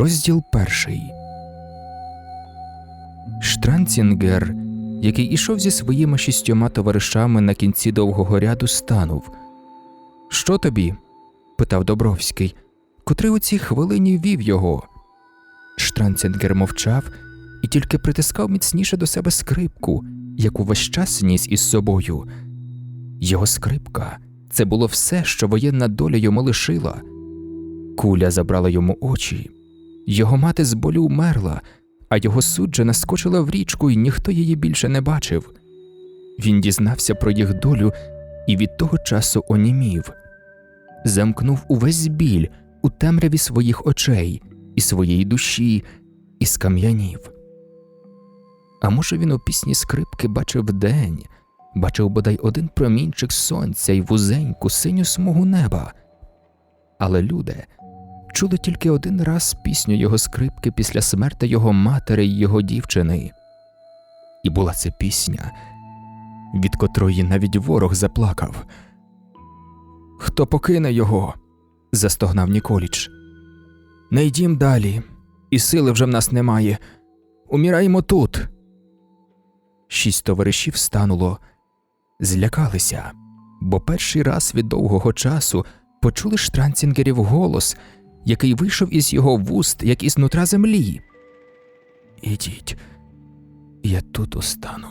Розділ перший. Штранцінгер, який ішов зі своїми шістьома товаришами на кінці довгого ряду, станув. Що тобі? питав Добровський, котрий у цій хвилині вів його. Штранцінгер мовчав і тільки притискав міцніше до себе скрипку, яку весь час ніс із собою. Його скрипка це було все, що воєнна доля йому лишила. Куля забрала йому очі. Його мати з болю умерла, а його суджена скочила в річку, і ніхто її більше не бачив. Він дізнався про їх долю і від того часу онімів, замкнув увесь біль у темряві своїх очей і своєї душі і скам'янів. А може, він у пісні скрипки бачив день, бачив бодай один промінчик сонця й вузеньку синю смугу неба. Але люди чули тільки один раз пісню його скрипки після смерти його матері й його дівчини. І була це пісня, від котрої навіть ворог заплакав. Хто покине його? застогнав Ніколіч. Не йдім далі, і сили вже в нас немає. Уміраємо тут. Шість товаришів стануло, злякалися, бо перший раз від довгого часу почули штранцінгерів голос, який вийшов із його вуст, як із нутра землі. Ідіть, я тут остану.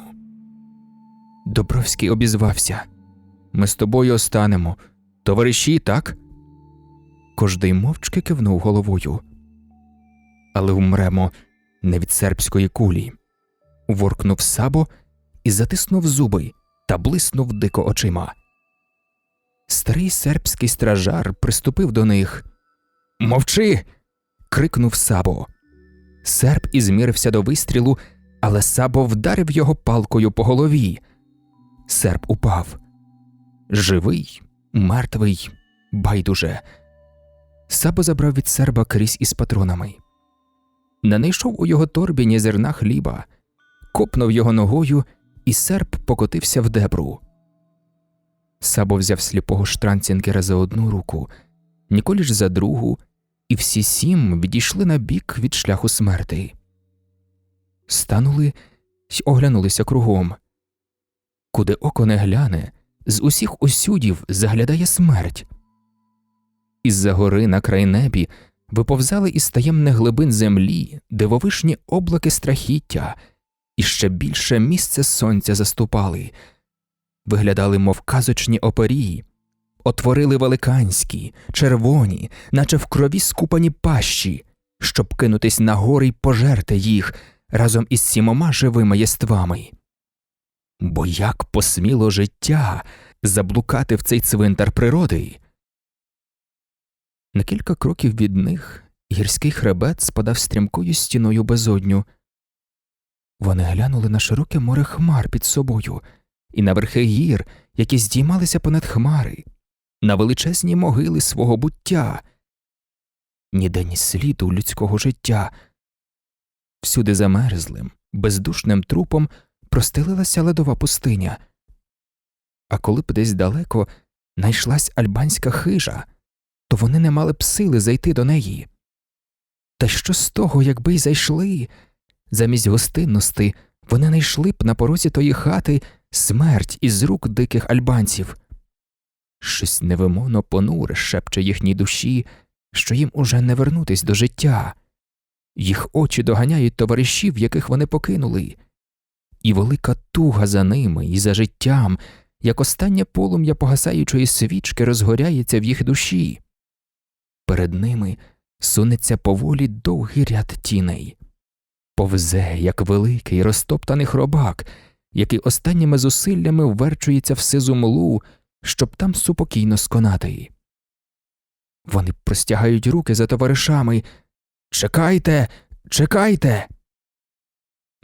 Добровський обізвався. Ми з тобою останемо. Товариші, так? Кожний мовчки кивнув головою. Але умремо не від сербської кулі. Воркнув сабо і затиснув зуби та блиснув дико очима. Старий сербський стражар приступив до них. Мовчи. крикнув Сабо. Серб ізмірився до вистрілу, але Сабо вдарив його палкою по голові. Серб упав. Живий, мертвий, байдуже. Сабо забрав від серба крізь із патронами. Не найшов у його торбі ні зерна хліба, копнув його ногою, і серб покотився в дебру. Сабо взяв сліпого штранцінгера за одну руку, Ніколіч за другу, і всі сім відійшли на бік від шляху смерти. Станули й оглянулися кругом. Куди око не гляне, з усіх усюдів заглядає смерть. Із-за гори на край небі виповзали із таємних глибин землі дивовишні облаки страхіття, і ще більше місце сонця заступали, виглядали, мов казочні оперії, отворили великанські, червоні, наче в крові скупані пащі, щоб кинутись на гори й пожерти їх разом із сімома живими єствами. Бо як посміло життя заблукати в цей цвинтар природи? На кілька кроків від них гірський хребет спадав стрімкою стіною безодню. Вони глянули на широке море хмар під собою і на верхи гір, які здіймалися понад хмари, на величезні могили свого буття. Ніде ні сліду людського життя. Всюди замерзлим, бездушним трупом простелилася ледова пустиня. А коли б десь далеко найшлась альбанська хижа, то вони не мали б сили зайти до неї. Та що з того, якби й зайшли? Замість гостинності вони знайшли б на порозі тої хати смерть із рук диких альбанців. Щось невимовно понуре шепче їхній душі, що їм уже не вернутись до життя. Їх очі доганяють товаришів, яких вони покинули, і велика туга за ними і за життям, як останнє полум'я погасаючої свічки розгоряється в їх душі. Перед ними сунеться поволі довгий ряд тіней, повзе, як великий розтоптаний хробак, який останніми зусиллями вверчується в сизу млу, щоб там супокійно сконати. Вони простягають руки за товаришами. Чекайте, чекайте.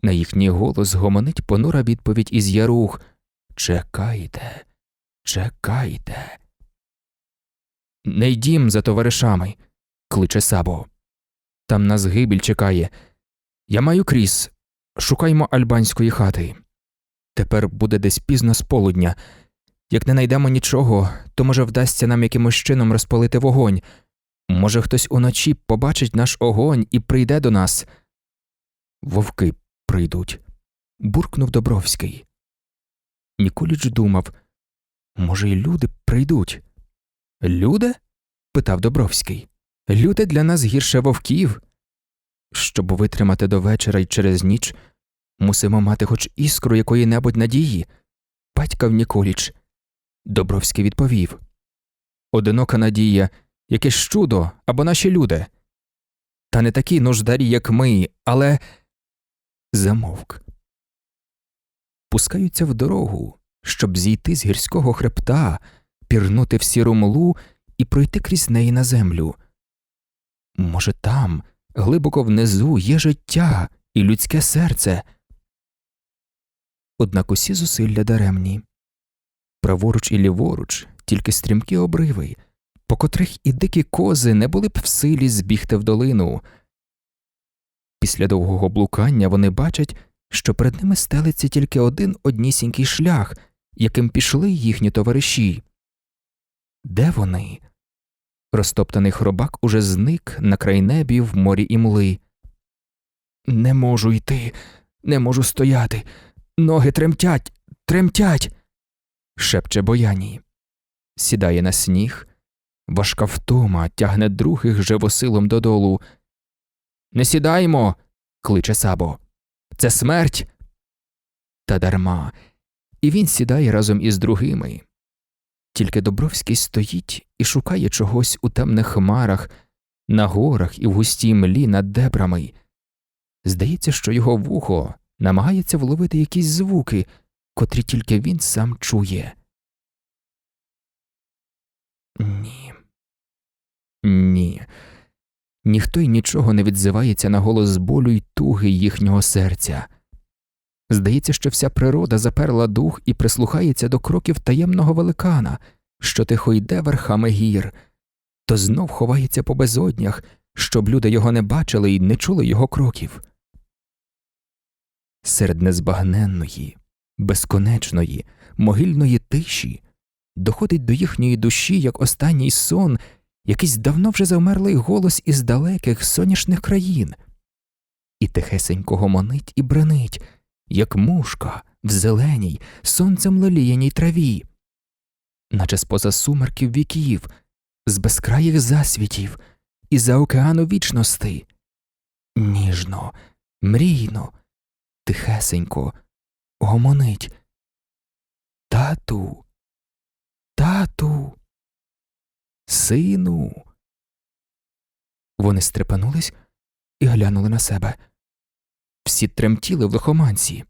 На їхній голос гомонить понура відповідь із ярух Чекайте, чекайте. Не йдім за товаришами, кличе Сабо. Там нас гибель чекає. Я маю кріс. Шукаймо альбанської хати. Тепер буде десь пізно з полудня. Як не найдемо нічого, то може вдасться нам якимось чином розпалити вогонь. Може, хтось уночі побачить наш огонь і прийде до нас. Вовки прийдуть, буркнув Добровський. Ніколіч думав, може, й люди прийдуть. Люди? питав Добровський. Люди для нас гірше вовків. Щоб витримати до вечора й через ніч, мусимо мати хоч іскру якої небудь надії. Батькав Ніколіч. Добровський відповів Одинока надія, якесь чудо або наші люди. Та не такі нуждарі, як ми, але. Замовк. Пускаються в дорогу, щоб зійти з гірського хребта, пірнути в сіру млу і пройти крізь неї на землю. Може, там, глибоко внизу, є життя і людське серце. Однак усі зусилля даремні. Праворуч і ліворуч тільки стрімкі обриви, по котрих і дикі кози не були б в силі збігти в долину. Після довгого блукання вони бачать, що перед ними стелиться тільки один однісінький шлях, яким пішли їхні товариші. Де вони? Розтоптаний хробак уже зник на край небі в морі імли. Не можу йти, не можу стояти. Ноги тремтять, тремтять. Шепче Бояні. Сідає на сніг. Важка втома тягне других живосилом додолу. Не сідаймо. кличе Сабо. Це смерть. Та дарма. І він сідає разом із другими. Тільки Добровський стоїть і шукає чогось у темних хмарах, на горах і в густій млі над дебрами. Здається, що його вухо намагається вловити якісь звуки, котрі тільки він сам чує. Ні. Ні. Ніхто й нічого не відзивається на голос болю й туги їхнього серця. Здається, що вся природа заперла дух і прислухається до кроків таємного великана, що тихо йде верхами гір, то знов ховається по безоднях, щоб люди його не бачили і не чули його кроків. Серед незбагненної, безконечної, могильної тиші доходить до їхньої душі, як останній сон, якийсь давно вже завмерлий голос із далеких сонячних країн, і тихесенько гомонить і бренить, як мушка в зеленій, сонцем леліяній траві, наче споза сумерків віків, з безкраїх засвітів і за океану вічності. Ніжно, мрійно, тихесенько, гомонить. Тату, тату, сину. Вони стрепенулись і глянули на себе. Всі тремтіли в лихоманці.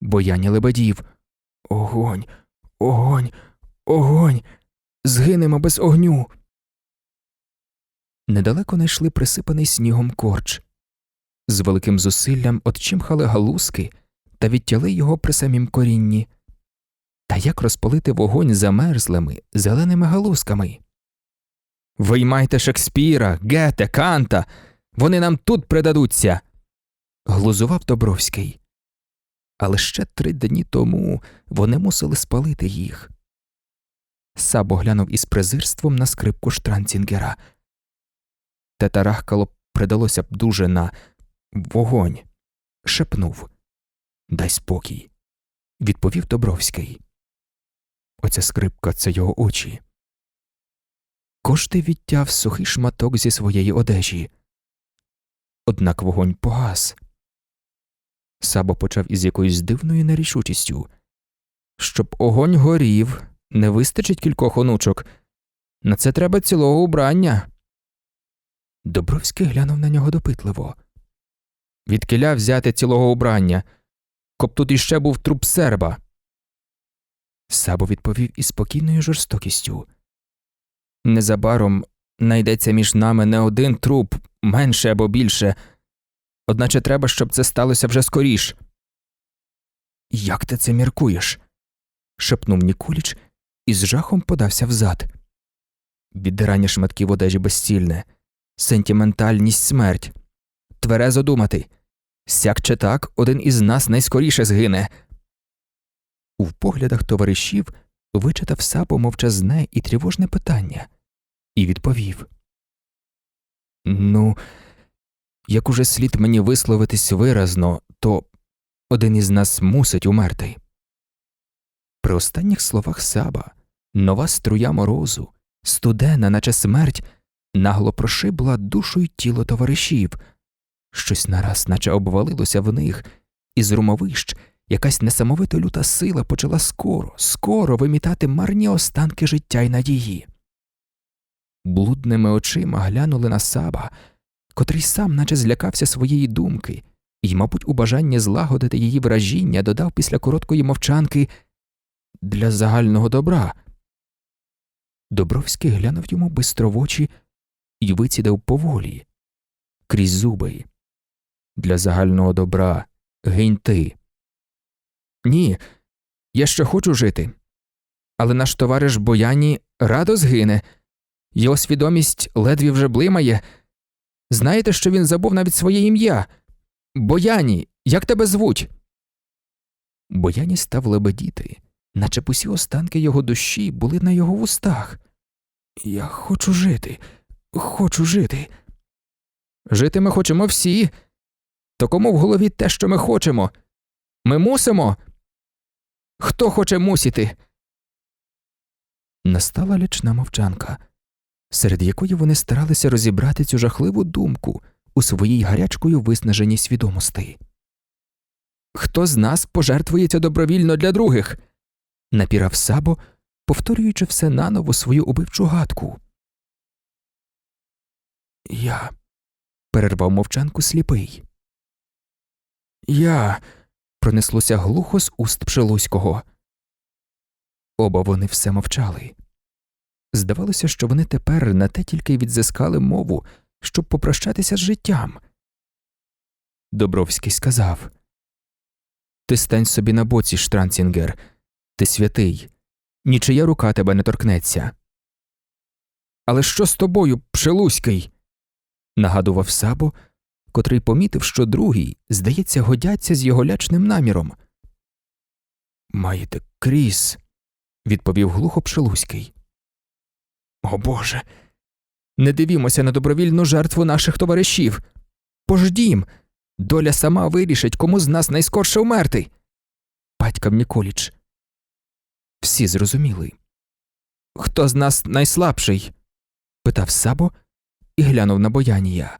Бояні лебедів. Огонь, огонь, огонь. Згинемо без огню. Недалеко знайшли присипаний снігом корч. З великим зусиллям отчимхали галузки та відтяли його при самім корінні. Та як розпалити вогонь замерзлими зеленими галузками? Виймайте Шекспіра, Гете, Канта. Вони нам тут придадуться. глузував Добровський. Але ще три дні тому вони мусили спалити їх. Сабо глянув із презирством на скрипку штранцінгера. Те тарахкало придалося б дуже на вогонь. Шепнув Дай спокій, відповів Добровський. Оця скрипка це його очі. Кожний відтяв сухий шматок зі своєї одежі. Однак вогонь погас. Сабо почав із якоюсь дивною нерішучістю. Щоб огонь горів, не вистачить кількох онучок. На це треба цілого убрання. Добровський глянув на нього допитливо. Відкиля взяти цілого убрання, коб тут іще був труп серба. Сабо відповів із спокійною жорстокістю. Незабаром найдеться між нами не один труп, менше або більше, одначе треба, щоб це сталося вже скоріш. Як ти це міркуєш? шепнув Ніколіч і з жахом подався взад. Віддирання шматків одежі безцільне, сентиментальність смерть. Тверезо думати сяк чи так один із нас найскоріше згине. У поглядах товаришів вичитав сапо мовчазне і тривожне питання і відповів Ну, як уже слід мені висловитись виразно, то один із нас мусить умерти. При останніх словах Саба нова струя морозу, студена, наче смерть, нагло прошибла душу й тіло товаришів. Щось нараз, наче обвалилося в них, і з румовищ якась несамовито люта сила почала скоро, скоро вимітати марні останки життя й надії. Блудними очима глянули на саба, котрий сам наче злякався своєї думки, і, мабуть, у бажанні злагодити її вражіння додав після короткої мовчанки для загального добра. Добровський глянув йому бистро в очі і вицідав поволі, крізь зуби. Для загального добра гинь ти. Ні, я ще хочу жити. Але наш товариш Бояні радо згине, його свідомість ледві вже блимає. Знаєте, що він забув навіть своє ім'я? Бояні, як тебе звуть? Бояні став лебедіти, наче усі останки його душі були на його вустах. Я хочу жити, хочу жити. Жити ми хочемо всі. То кому в голові те, що ми хочемо? Ми мусимо. Хто хоче мусити? Настала лячна мовчанка, серед якої вони старалися розібрати цю жахливу думку у своїй гарячкою виснаженій свідомості. Хто з нас пожертвується добровільно для других? напірав Сабо, повторюючи все наново свою убивчу гадку. Я. перервав мовчанку сліпий. Я. пронеслося глухо з уст Пшелуського. Оба вони все мовчали. Здавалося, що вони тепер на те тільки відзискали мову, щоб попрощатися з життям. Добровський сказав Ти стань собі на боці, Штранцінгер, ти святий, нічия рука тебе не торкнеться. Але що з тобою, Пшелуський? нагадував Сабо, котрий помітив, що другий, здається, годяться з його лячним наміром. Маєте кріс, відповів глухо Пшелуський. О Боже. Не дивімося на добровільну жертву наших товаришів. Пождім, доля сама вирішить, кому з нас найскорше вмерти. Батькав Ніколіч. Всі зрозуміли. Хто з нас найслабший? питав Сабо і глянув на Боянія.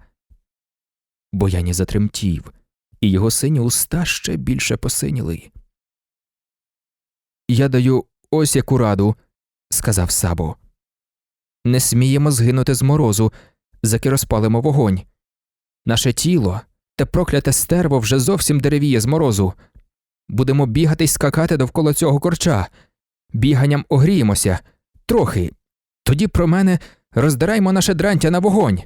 Бояні затремтів, і його сині уста ще більше посиніли. Я даю ось яку раду, сказав Сабо. Не сміємо згинути з морозу, заки розпалимо вогонь. Наше тіло, те прокляте стерво вже зовсім деревіє з морозу. Будемо бігати й скакати довкола цього корча. Біганням огріємося трохи. Тоді про мене роздираймо наше дрантя на вогонь.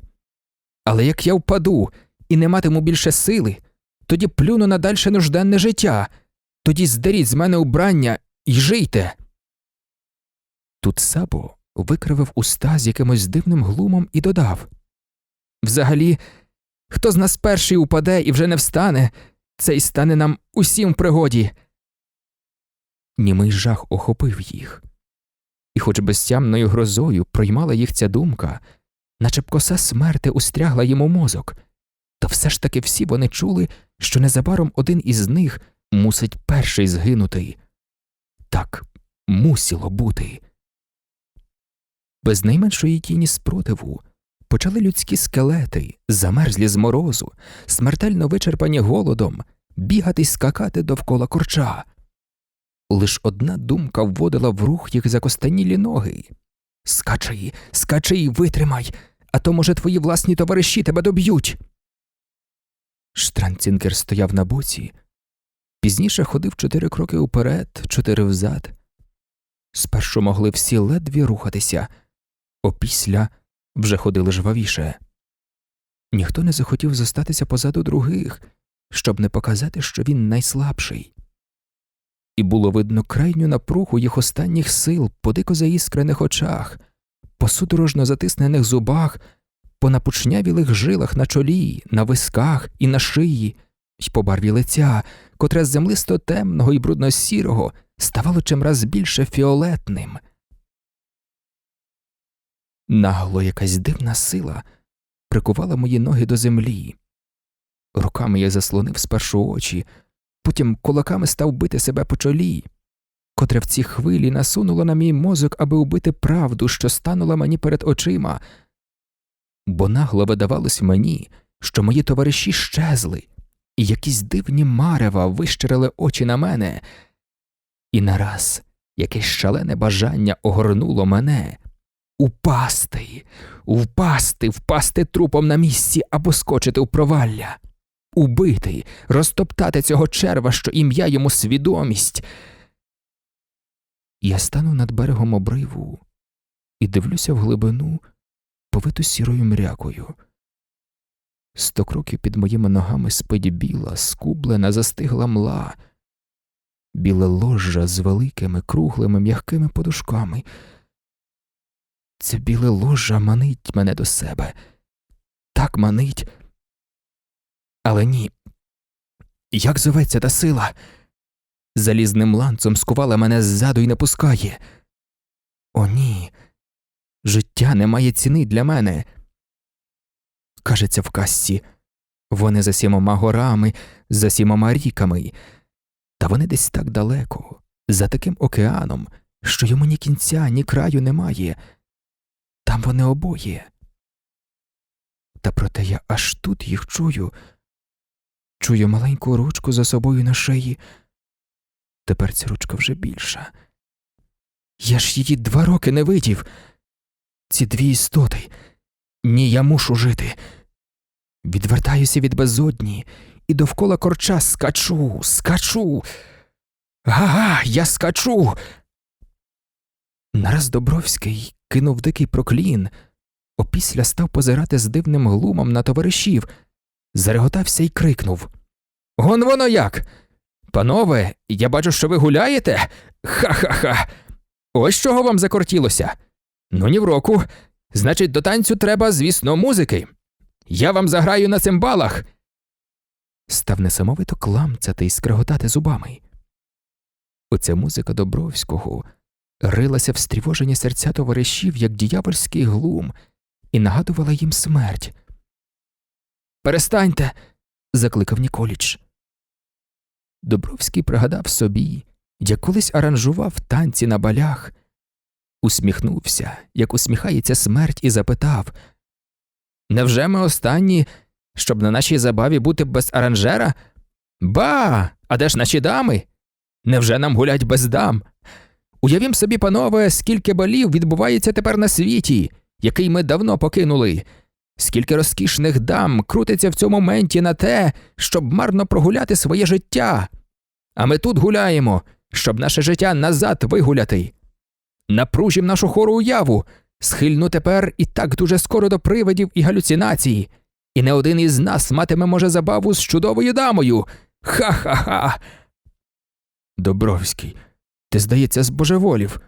Але як я впаду і не матиму більше сили, тоді плюну на дальше нужденне життя, тоді здеріть з мене убрання і жийте. Тут Сабо викривив уста з якимось дивним глумом і додав. Взагалі, хто з нас перший упаде і вже не встане, цей стане нам усім в пригоді. Німий жах охопив їх, і, хоч безтямною грозою проймала їх ця думка, наче б коса смерти устрягла йому мозок, то все ж таки всі вони чули, що незабаром один із них мусить перший згинути. Так мусило бути. Без найменшої тіні спротиву почали людські скелети, замерзлі з морозу, смертельно вичерпані голодом, бігати й скакати довкола корча. Лиш одна думка вводила в рух їх закостанілі ноги. Скачи, скачи й витримай, а то, може, твої власні товариші тебе доб'ють. Штранцінкер стояв на боці, пізніше ходив чотири кроки уперед, чотири взад. Спершу могли всі ледві рухатися, опісля вже ходили жвавіше. Ніхто не захотів зостатися позаду других, щоб не показати, що він найслабший. І було видно крайню напругу їх останніх сил по дико заіскрених очах, по судорожно затиснених зубах, по напучнявілих жилах на чолі, на висках і на шиї, й по барві лиця, котре з землисто темного і брудно сірого ставало чимраз більше фіолетним. Нагло якась дивна сила прикувала мої ноги до землі. Руками я заслонив спершу очі, потім кулаками став бити себе по чолі, котре в ці хвилі насунуло на мій мозок, аби убити правду, що станула мені перед очима, бо нагло видавалось мені, що мої товариші щезли, і якісь дивні марева вищирили очі на мене, і нараз якесь шалене бажання огорнуло мене. Упасти, впасти, впасти трупом на місці або скочити у провалля, убити, розтоптати цього черва, що ім'я йому свідомість. Я стану над берегом обриву і дивлюся в глибину, повиту сірою мрякою. Сто кроків під моїми ногами спить біла, скублена, застигла мла, біле ложа з великими, круглими, м'якими подушками. Це біле ложа манить мене до себе. Так манить. Але ні. Як зоветься та сила? Залізним ланцем скувала мене ззаду і не пускає. О, ні. Життя не має ціни для мене. Кажеться в казці. Вони за сімома горами, за сімома ріками, та вони десь так далеко, за таким океаном, що йому ні кінця, ні краю немає. Там вони обоє. Та проте я аж тут їх чую. Чую маленьку ручку за собою на шиї. Тепер ця ручка вже більша. Я ж її два роки не видів. Ці дві істоти. Ні, я мушу жити. Відвертаюся від безодні і довкола корча скачу, скачу. Га-га, я скачу. Нараз Добровський кинув дикий проклін, опісля став позирати з дивним глумом на товаришів, зареготався і крикнув Гон воно як? Панове, я бачу, що ви гуляєте? Ха-ха-ха. Ось чого вам закортілося. Ну ні в року. Значить, до танцю треба, звісно, музики. Я вам заграю на цимбалах. Став несамовито кламцяти й скреготати зубами. Оця музика Добровського рилася в стривожені серця товаришів, як діявольський глум, і нагадувала їм смерть. Перестаньте. закликав Ніколіч. Добровський пригадав собі, як колись аранжував танці на балях, усміхнувся, як усміхається смерть, і запитав Невже ми останні, щоб на нашій забаві бути без аранжера? Ба, а де ж наші дами? Невже нам гулять без дам? Уявім собі, панове, скільки балів відбувається тепер на світі, який ми давно покинули, скільки розкішних дам крутиться в цьому моменті на те, щоб марно прогуляти своє життя. А ми тут гуляємо, щоб наше життя назад вигуляти. Напружім нашу хору уяву, схильну тепер і так дуже скоро до привидів і галюцинацій, і не один із нас матиме, може, забаву з чудовою дамою. Ха-ха-ха. Добровський, ти, здається, збожеволів,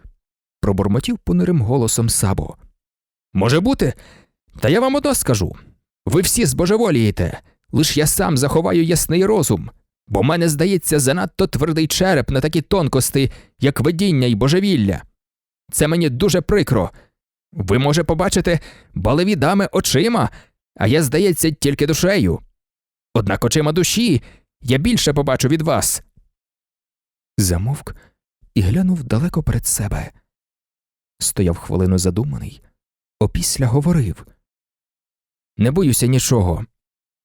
пробурмотів понурим голосом Сабо. Може бути, та я вам одно скажу ви всі збожеволієте, лиш я сам заховаю ясний розум, бо мене здається занадто твердий череп на такі тонкости, як видіння й божевілля. Це мені дуже прикро. Ви, може, побачите балеві дами очима, а я, здається, тільки душею. Однак очима душі я більше побачу від вас. Замовк і глянув далеко перед себе. Стояв хвилину задуманий, опісля говорив Не боюся нічого,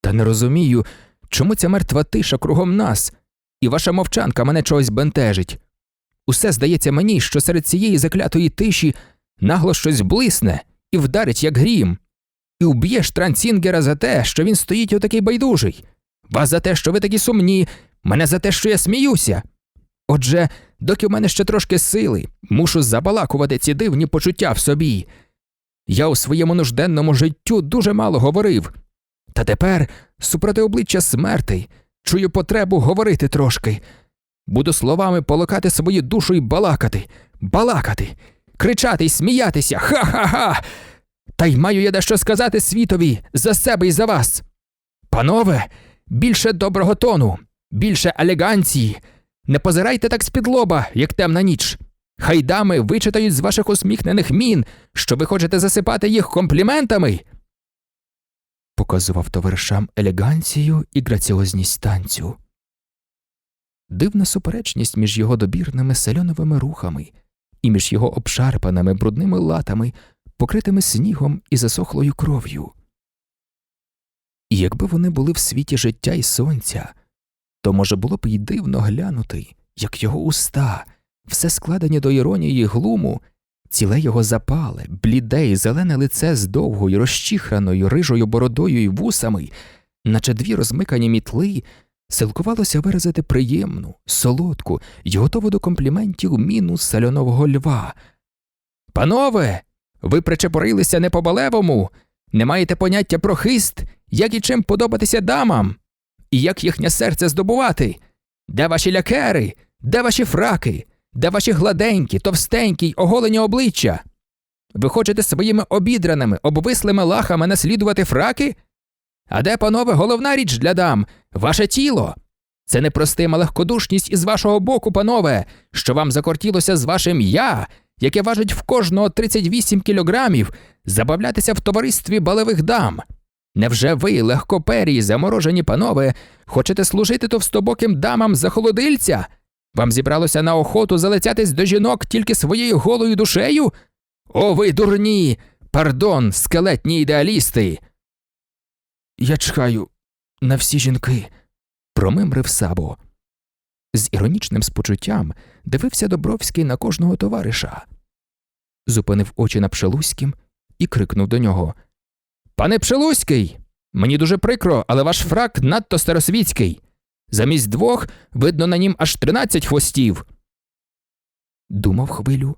та не розумію, чому ця мертва тиша кругом нас, і ваша мовчанка мене чогось бентежить. Усе здається мені, що серед цієї заклятої тиші нагло щось блисне і вдарить, як грім, і вб'є Штранцінгера за те, що він стоїть отакий байдужий, вас за те, що ви такі сумні, мене за те, що я сміюся. Отже, доки в мене ще трошки сили, мушу забалакувати ці дивні почуття в собі. Я у своєму нужденному життю дуже мало говорив, та тепер, супроти обличчя смерти, чую потребу говорити трошки. Буду словами полокати свою душу і балакати, балакати, кричати й сміятися. Ха-ха-ха. Та й маю я дещо сказати світові за себе і за вас. Панове, більше доброго тону, більше елеганції. Не позирайте так з-під лоба, як темна ніч. Хай дами вичитають з ваших усміхнених мін, що ви хочете засипати їх компліментами. показував товаришам елеганцію і граціозність танцю. Дивна суперечність між його добірними сальоновими рухами і між його обшарпаними брудними латами, покритими снігом і засохлою кров'ю. І якби вони були в світі життя і сонця, то може було б й дивно глянути, як його уста, все складені до іронії глуму, ціле його запале, бліде й зелене лице з довгою, розчихраною рижою бородою й вусами, наче дві розмикані мітли, силкувалося виразити приємну, солодку й готову до компліментів міну сальонового льва. Панове, ви причепорилися не по балевому, не маєте поняття про хист, як і чим подобатися дамам, і як їхнє серце здобувати. Де ваші лякери, де ваші фраки, де ваші гладенькі, товстенькі й оголені обличчя? Ви хочете своїми обідраними, обвислими лахами наслідувати фраки? А де, панове, головна річ для дам ваше тіло? Це непростима легкодушність із вашого боку, панове, що вам закортілося з вашим я, яке важить в кожного 38 кілограмів, забавлятися в товаристві балевих дам. Невже ви, легкоперії, заморожені панове, хочете служити товстобоким дамам за холодильця? Вам зібралося на охоту залицятись до жінок тільки своєю голою душею? О, ви дурні! Пардон, скелетні ідеалісти. Я чхаю на всі жінки, промимрив Сабо. З іронічним спочуттям дивився Добровський на кожного товариша. Зупинив очі на Пшелуськім і крикнув до нього Пане Пшелуський, мені дуже прикро, але ваш фрак надто старосвітський. Замість двох видно на нім аж тринадцять хвостів. Думав хвилю,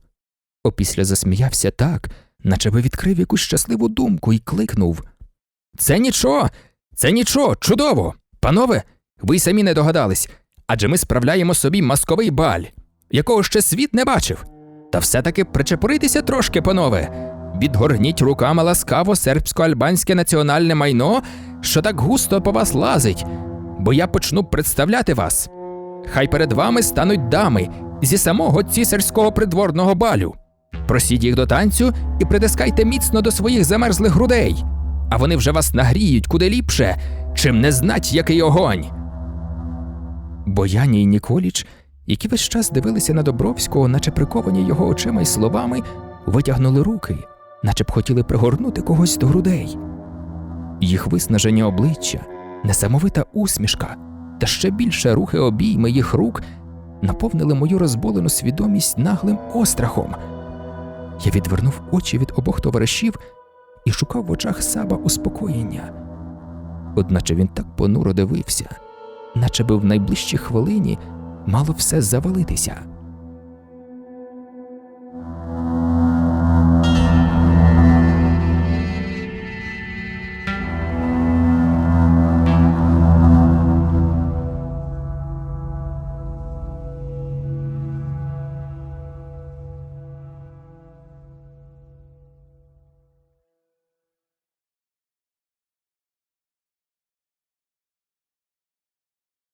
опісля засміявся так, наче би відкрив якусь щасливу думку і кликнув Це нічого, це нічого, чудово. Панове, ви й самі не догадались, адже ми справляємо собі масковий баль, якого ще світ не бачив. Та все-таки причепуритися трошки, панове. Відгорніть руками ласкаво сербсько-альбанське національне майно, що так густо по вас лазить, бо я почну представляти вас. Хай перед вами стануть дами зі самого цісарського придворного балю. Просіть їх до танцю і притискайте міцно до своїх замерзлих грудей, а вони вже вас нагріють куди ліпше, чим не знать, який огонь. Бояні й Ніколіч, які весь час дивилися на Добровського, наче приковані його очима й словами, витягнули руки, наче б хотіли пригорнути когось до грудей. Їх виснажені обличчя, несамовита усмішка та ще більше рухи обійми їх рук наповнили мою розболену свідомість наглим острахом. Я відвернув очі від обох товаришів і шукав в очах саба успокоєння. Одначе він так понуро дивився, наче би в найближчій хвилині мало все завалитися.